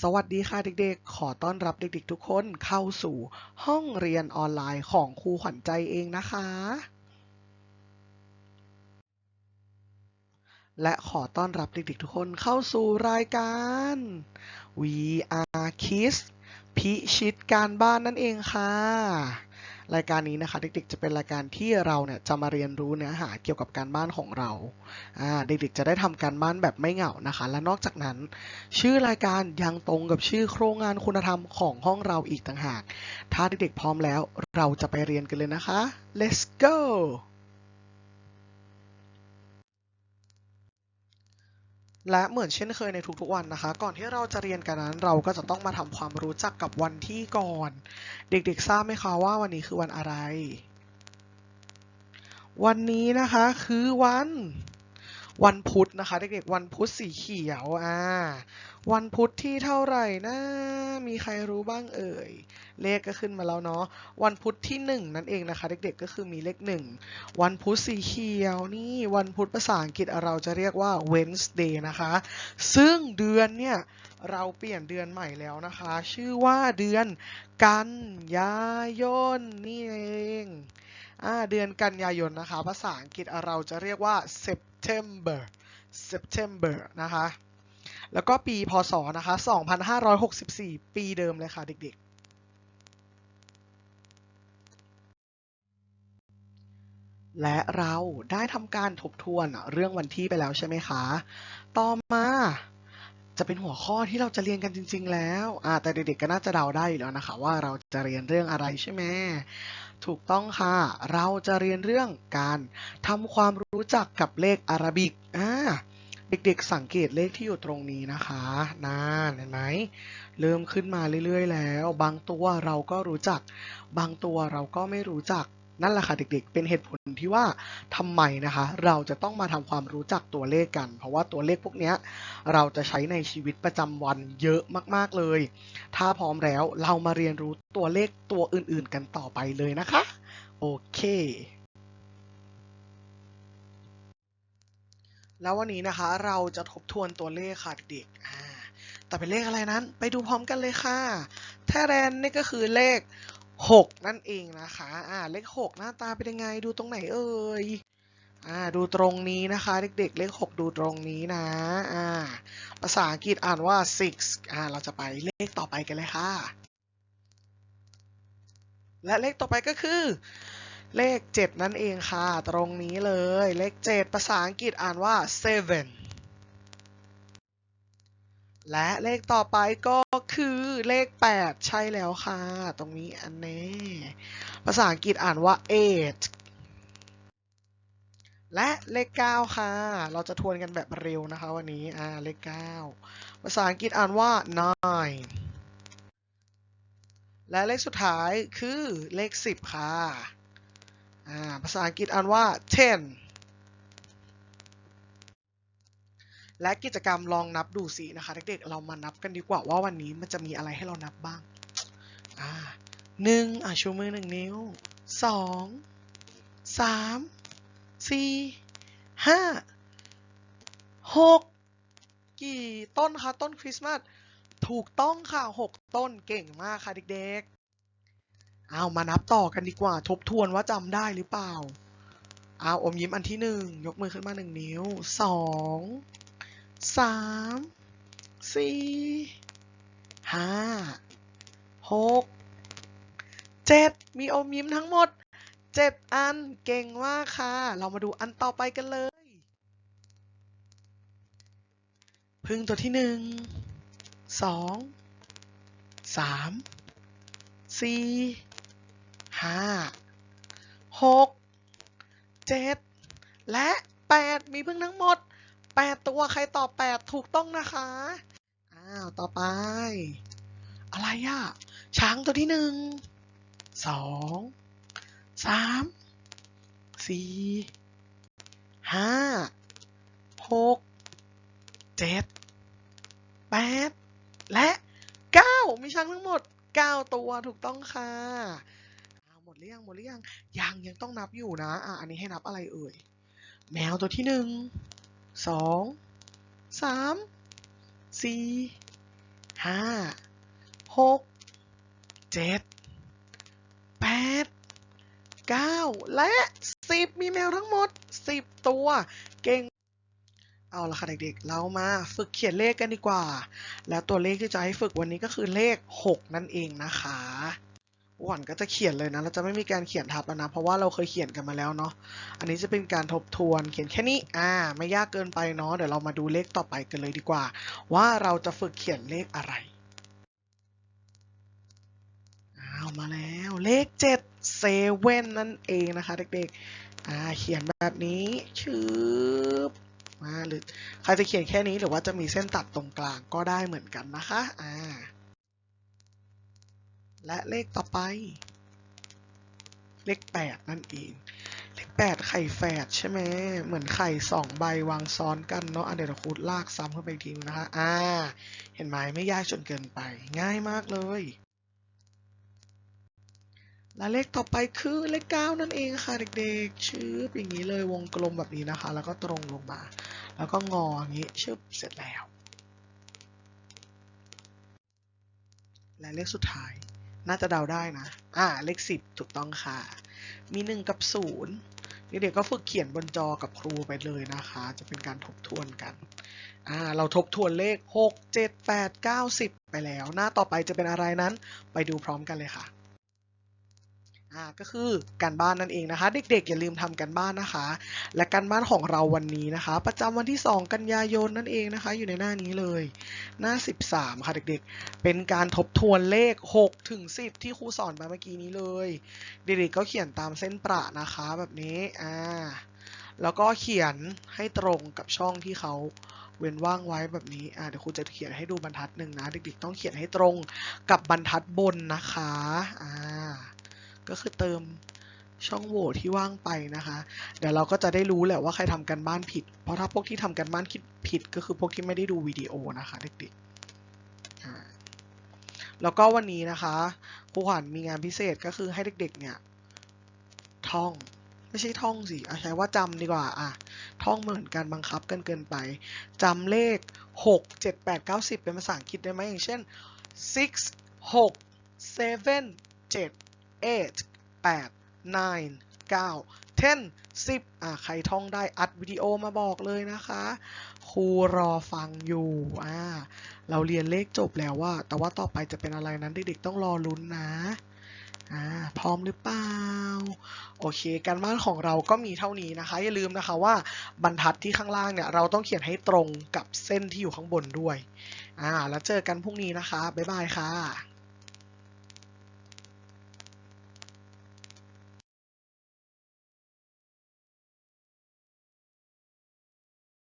สวัสดีค่ะเด็กๆ ขอต้อนรับเด็กๆทุกคนเข้าสู่ห้องเรียนออนไลน์ของครูขวัญใจเองนะคะ และขอต้อนรับเด็กๆทุกคนเข้าสู่รายการ VR Kids พิชิตการบ้านนั่นเองค่ะ รายการนี้นะคะเด็กๆจะเป็นรายการที่เราเนี่ยจะมาเรียนรู้เนื้อหาเกี่ยวกับการบ้านของเราอ่าเด็กๆจะได้ทำการบ้านแบบไม่เหงานะคะ และนอกจากนั้น ชื่อรายการยังตรงกับชื่อโครงงานคุณธรรมของห้องเราอีกต่างหาก ถ้าเด็กๆพร้อมแล้ว เราจะไปเรียนกันเลยนะคะ let's go และเหมือนเช่นเคยในทุกๆวันนะคะ ก่อนที่เราจะเรียนกันนั้น เราก็จะต้องมาทำความรู้จักกับวันที่ก่อน เด็กๆ ทราบไหมคะว่าวันนี้คือวันอะไร วันนี้นะคะคือวัน วันพุธนะคะ เด็กๆวันพุธสีเขียวอ่าวันพุธที่เท่าไหร่นะ มีใครรู้บ้างเอ่ย เลขก็ขึ้นมาแล้วเนาะวันพุธที่หนึ่งนั่นเองนะคะ เด็กๆก็คือมีเลขหนึ่งวันพุธสีเขียวนี่วันพุธภาษาอังกฤษเราจะเรียกว่า Wednesday นะคะ ซึ่งเดือนเนี่ยเราเปลี่ยนเดือนใหม่แล้วนะคะ ชื่อว่าเดือนกันยายนนี่เองอเดือนกันยายนนะคะ ภาษาอังกฤษเราจะเรียกว่า September September นะคะ แล้วก็ปีพศนะคะ 2564 ปีเดิมเลยค่ะเด็กๆ และเราได้ทำการทบทวนเรื่องวันที่ไปแล้วใช่ไหมคะ ต่อมาจะเป็นหัวข้อที่เราจะเรียนกันจริง ๆ แล้ว แต่เด็กๆ ก็น่าจะเดาได้อยู่แล้วนะคะ ว่าเราจะเรียนเรื่องอะไรใช่ไหม ถูกต้องค่ะ เราจะเรียนเรื่องการทำความรู้จักกับเลขอารบิกอ่าเด็กๆสังเกตเลขที่อยู่ตรงนี้นะคะน่าเห็นไหมเริ่มขึ้นมาเรื่อยๆ แล้ว บางตัวเราก็รู้จัก บางตัวเราก็ไม่รู้จัก นั่นแหละค่ะเด็กๆ เป็นเหตุผลที่ว่าทำไมนะคะ เราจะต้องมาทำความรู้จักตัวเลขกัน เพราะว่าตัวเลขพวกนี้เราจะใช้ในชีวิตประจำวันเยอะมากๆเลย ถ้าพร้อมแล้วเรามาเรียนรู้ตัวเลขตัวอื่นๆ กันต่อไปเลยนะคะ โอเคแล้ววันนี้นะคะเราจะทบทวนตัวเลขค่ะเด็กๆแต่เป็นเลขอะไรนั้น ไปดูพร้อมกันเลยค่ะแทแรนนี่ก็คือเลข 6 นั่นเองนะคะ อ่า เลข 6 หน้าตาเป็นยังไง ดูตรงไหนเอ่ย อ่า ดูตรงนี้นะคะ เด็กๆ เลข 6 ดูตรงนี้นะ อ่า ภาษาอังกฤษอ่านว่า six อ่า เราจะไปเลขต่อไปกันเลยค่ะ และเลขต่อไปก็คือเลข 7 นั่นเองค่ะ ตรงนี้เลย เลข 7 ภาษาอังกฤษอ่านว่า seven และเลขต่อไปก็คือเลข 8 ใช่แล้วค่ะ ตรงนี้อันนี้ ภาษาอังกฤษอ่านว่า eight และเลข 9 ค่ะ เราจะทวนกันแบบเร็วนะคะวันนี้ อ่า เลข 9 ภาษาอังกฤษอ่านว่า nine และเลขสุดท้ายคือเลข 10 ค่ะ อ่า ภาษาอังกฤษอ่านว่า ten และกิจกรรมลองนับดูสินะคะเด็กๆเรามานับกันดีกว่าว่าวันนี้มันจะมีอะไรให้เรานับบ้างอ่าหนึ่งอะชูมือหนึ่งนิ้วสองสามสี่ห้าหกกี่ต้นคะต้นคริสต์มาสถูกต้องค่ะหกต้นเก่งมากค่ะเด็กๆเอามานับต่อกันดีกว่า ทบทวนว่าจำได้หรือเปล่าเอาอมยิ้มอันที่หนึ่งยกมือขึ้นมาหนึ่งนิ้วสอง สามสี่ห้าหกเจ็ดมีอมยิ้มทั้งหมดเจ็ดอันเก่งมากค่ะ เรามาดูอันต่อไปกันเลย พึ่งตัวที่หนึ่งสองสามสี่ห้าหกเจ็ดและแปดมีพึ่งทั้งหมด แปดตัวใครตอบแปดถูกต้องนะคะ อ้าว ต่อไป อะไรอะช้างตัวที่หนึ่งสองสามสี่ห้าหกเจ็ดแปดและเก้ามีช้างทั้งหมดเก้าตัวถูกต้องค่ะอ้าหมดหรือยังหมดหรือยังยังยังต้องนับอยู่นะอะอันนี้ให้นับอะไรเอ่ย แมวตัวที่หนึ่ง สองสามสี่ห้าหกเจ็ดแปดเก้าและสิบมีแมวทั้งหมดสิบตัวเก่งเอาละค่ะเด็กๆ เรามาฝึกเขียนเลขกันดีกว่า แล้วตัวเลขที่จะให้ฝึกวันนี้ก็คือเลข 6 นั่นเองนะคะ หวันก็จะเขียนเลยนะ เราจะไม่มีการเขียนทับแล้วนะ เพราะว่าเราเคยเขียนกันมาแล้วเนาะ อันนี้จะเป็นการทบทวนเขียนแค่นี้ อ่า ไม่ยากเกินไปเนาะ เดี๋ยวเรามาดูเลขต่อไปกันเลยดีกว่า ว่าเราจะฝึกเขียนเลขอะไร อ้าว มาแล้วเลข7เซเว่นนั่นเองนะคะเด็กๆ อ่า เขียนแบบนี้ชืบมาหรือใครจะเขียนแค่นี้หรือว่าจะมีเส้นตัดตรงกลางก็ได้เหมือนกันนะคะ อ่า และเลขต่อไป เลขแปดนั่นเอง เลขแปดไข่แฝดใช่ไหมเหมือนไข่สองใบวางซ้อนกันเนาะอะเดี๋ยวเราคูดลากซ้ำเข้าไปทีนะคะ อ่า เห็นไหมไม่ยากจนเกินไป ง่ายมากเลย และเลขต่อไปคือเลขเก้านั่นเองค่ะเด็กๆ ชื่ออย่างนี้เลยวงกลมแบบนี้นะคะ แล้วก็ตรงลงมา แล้วก็งออย่างนี้ชึบเสร็จแล้วและเลขสุดท้าย น่าจะเดาได้นะ อ่า เลขสิบถูกต้องค่ะ มีหนึ่งกับศูนย์เด็กๆก็ฝึกเขียนบนจอกับครูไปเลยนะคะ จะเป็นการทบทวนกัน อ่า เราทบทวนเลขหกเจ็ดแปดเก้าสิบไปแล้ว หน้าต่อไปจะเป็นอะไรนั้น ไปดูพร้อมกันเลยค่ะ ก็คือการบ้านนั่นเองนะคะ เด็กๆ อย่าลืมทำการบ้านนะคะ และการบ้านของเราวันนี้นะคะ ประจำวันที่ 2 กันยายนนั่นเองนะคะ อยู่ในหน้านี้เลย หน้า 13 ค่ะเด็กๆ เป็นการทบทวนเลข6ถึง10 ที่ครูสอนไปเมื่อกี้นี้เลย เด็กๆก็เขียนตามเส้นประนะคะแบบนี้อ่าแล้วก็เขียนให้ตรงกับช่องที่เขาเว้นว่างไว้แบบนี้อ่าเดี๋ยวครูจะเขียนให้ดูบรรทัดหนึ่งนะ เด็กๆต้องเขียนให้ตรงกับบรรทัดบนนะคะอ่า ก็คือเติมช่องโหว่ที่ว่างไปนะคะ เดี๋ยวเราก็จะได้รู้แหละว่าใครทำกันบ้านผิด เพราะถ้าพวกที่ทำกันบ้านผิดผิดก็คือพวกที่ไม่ได้ดูวิดีโอนะคะเด็กๆแล้วก็วันนี้นะคะครูขวัญมีงานพิเศษก็คือให้เด็กๆเนี่ยท่องไม่ใช่ท่องสิเอาใช้ว่าจำดีกว่าอะท่องเหมือนการบังคับกันเกินไปจำเลข 6 7 8 9 10 เป็นภาษาอังกฤษได้ไหมอย่างเช่น six 6 seven 7 eight แปด nine เก้า ten สิบอะใครท่องได้อัดวิดีโอมาบอกเลยนะคะครูรอฟังอยู่อ่าเราเรียนเลขจบแล้วว่า แต่ว่าต่อไปจะเป็นอะไรนั้นเด็กๆต้องรอลุ้นนะอ่าพร้อมหรือเปล่า โอเค การบ้านของเราก็มีเท่านี้นะคะ อย่าลืมนะคะว่าบรรทัดที่ข้างล่างเนี่ย เราต้องเขียนให้ตรงกับเส้นที่อยู่ข้างบนด้วยอ่าแล้วเจอกันพรุ่งนี้นะคะ บ๊ายบายค่ะ